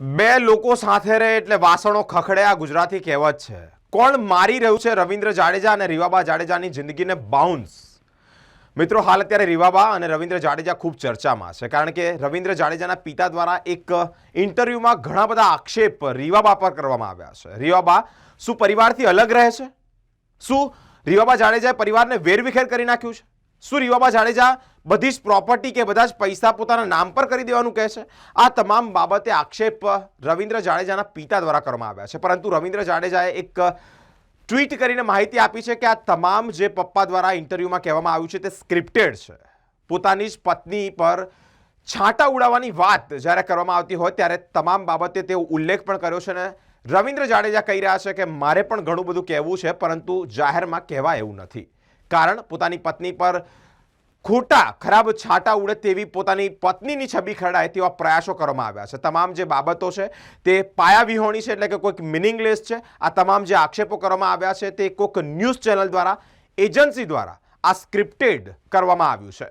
બે લોકો સાથે રહે એટલે વાસણો ખખડે, આ ગુજરાતી કહેવત છે. કોણ મારી રહ્યું છે રવિન્દ્ર જાડેજા અને રીવાબા જાડેજાની જિંદગીને બાઉન્સ મિત્રો, હાલ અત્યારે રીવાબા અને રવિન્દ્ર જાડેજા ખૂબ ચર્ચામાં છે. કારણ કે રવિન્દ્ર જાડેજાના પિતા દ્વારા એક ઇન્ટરવ્યૂમાં ઘણા બધા આક્ષેપ રીવાબા પર કરવામાં આવ્યા છે. રીવાબા શું પરિવારથી અલગ રહે છે? શું રીવાબા જાડેજાએ પરિવારને વેરવિખેર કરી નાખ્યું છે? શું રીવાબા જાડેજા બધી જ પ્રોપર્ટી કે બધા જ પૈસા પોતાના નામ પર કરી દેવાનું કહે છે. આ તમામ બાબતે આક્ષેપ રવિન્દ્ર જાડેજાના પિતા દ્વારા કરવામાં આવ્યા છે. પરંતુ રવિન્દ્ર જાડેજાએ એક ટ્વીટ કરીને માહિતી આપી છે કે આ તમામ જે પપ્પા દ્વારા ઇન્ટરવ્યૂમાં કહેવામાં આવ્યું છે તે સ્ક્રિપ્ટેડ છે. પોતાની જ પત્ની પર છાંટા ઉડાવવાની વાત જ્યારે કરવામાં આવતી હોય ત્યારે તમામ બાબતે તેઓ ઉલ્લેખ પણ કર્યો છે ને રવિન્દ્ર જાડેજા કહી રહ્યા છે કે મારે પણ ઘણું બધું કહેવું છે, પરંતુ જાહેરમાં કહેવાય એવું નથી. કારણ પોતાની પત્ની પર ખોટા, ખરાબ છાંટા ઉડે તેવી પોતાની પત્નીની છબી ખરડાય તેવા પ્રયાસો કરવામાં આવ્યા છે. તમામ જે બાબતો છે તે પાયાવિહોણી છે એટલે કે કોઈક મિનિંગલેસ છે. આ તમામ જે આક્ષેપો કરવામાં આવ્યા છે તે કોઈક ન્યૂઝ ચેનલ દ્વારા, એજન્સી દ્વારા આ સ્ક્રિપ્ટેડ કરવામાં આવ્યું છે.